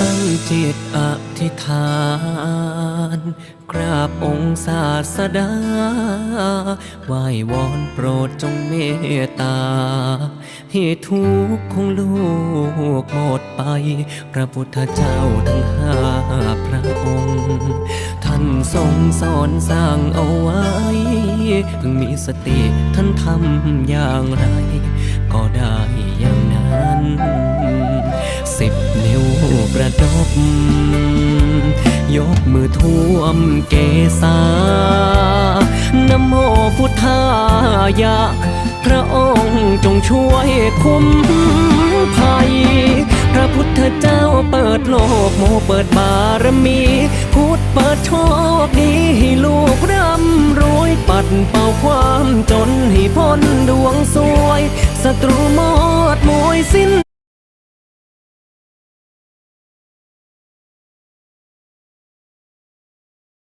ตั้งจิตอธิษฐาน กราบองค์ศาสดาไหว้วอนโปรดจงเมตตา ให้ทุกข์ของลูกหมดไป พระพุทธเจ้าทั้งห้าพระองค์ ท่านทรงสอนสร้างเอาไว้ถึงมีสติท่านทำอย่างไร ก็ได้อย่าง ประดบ ยกมือท่วมเกษานโมพุทธายะ พระองค์จงช่วยคุ้มภัย พระพุทธเจ้าเปิดโลกโมเปิดบารมี พุทธเปิดโชคดีให้ลูกร่ำรวยปัดเป่าความจนให้พ้นดวงสวยศัตรูหมดมวยสิ้น